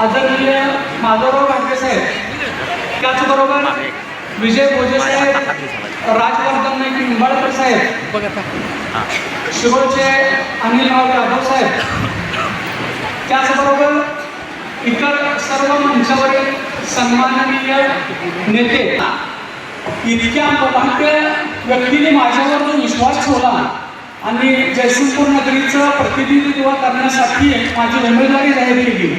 आदरणीय माधवराव घाटगे साहेब त्याचबरोबर विजय भोजे साहेब राजवर्धन नाईक निंबाळकर साहेब शिवचे अनिल राव साहेब त्याचबरोबर इतर सर्व मंचावरील सन्माननीय नेते इतक्या मोठ्या व्यक्तीने माझ्यावर जो विश्वास ठेवला आणि जयसिंगपूर नगरीचं प्रतिनिधित्व करण्यासाठी माझी उमेदवारी जाहीर केली.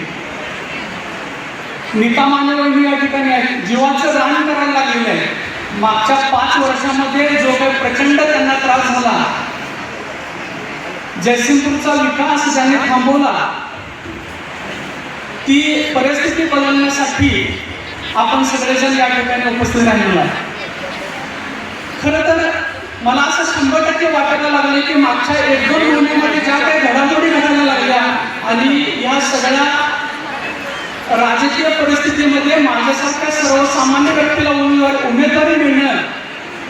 नीता मानवणी या ठिकाणी आहे. जीवाचं रान करायला लागलेलं आहे. मागच्या पाच वर्षामध्ये जो काही प्रचंड त्यांना त्रास झाला जयसिंगपूरचा विकास ज्याने थांबवला ती परिस्थिती बदलण्यासाठी आपण सगळेजण या ठिकाणी उपस्थित राहिलेला खरं तर मला असं शंभर टक्के वाटायला लागले की मागच्या एक दोन महिन्यामध्ये ज्या काही घडामोडी घडायला लागल्या आणि या सगळ्या राजकीय परिस्थितीमध्ये माझ्यासारख्या सर्वसामान्य व्यक्तीला उमेदवार उमेदवारी मिळणं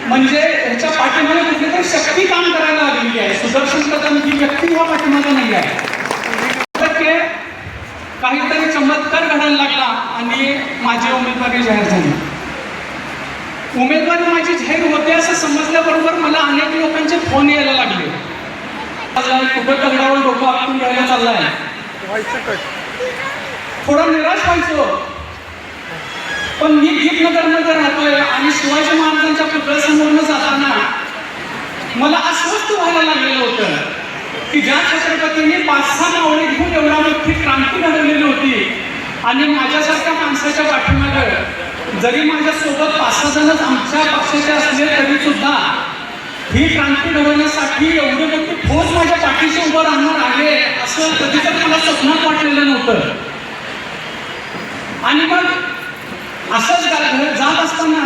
म्हणजे ह्याच्या पाठीमागे कुठली शक्ती काम करायला लागलेली आहे. सुदर्शन कदम ही व्यक्ती ह्या पाठीमागे नाही आहे. काहीतरी चमत्कार घडायला लागला आणि माझी उमेदवारी जाहीर झाली. उमेदवारी माझी जाहीर होते असं समजल्याबरोबर मला अनेक लोकांचे फोन यायला लागले. कुठं दगडावर डोकं आपण घ्यायला चाललाय? थोडा निराश व्हायचो. पण मी गीतनगरमध्ये राहतोय आणि शिवाजी महाराजांच्या पुतळ्यासमोरनं जाताना मला अस्वस्थ व्हायला लागलेलं होतं की ज्या छत्रपतींनी पाच सहा मावळे घेऊन एवढा मोठी क्रांती घडवलेली होती आणि माझ्यासारख्या माणसाच्या पाठीमागं जरी माझ्यासोबत पाच सहा जणच आमच्या पक्षाचे असले तरी सुद्धा ही क्रांती घडवण्यासाठी एवढी मोठी फौज माझ्या पाठीशी उभं राहणार आहे असं कधी तर मला स्वप्नात वाटलेलं नव्हतं. आणि मग असंच गा- जात असताना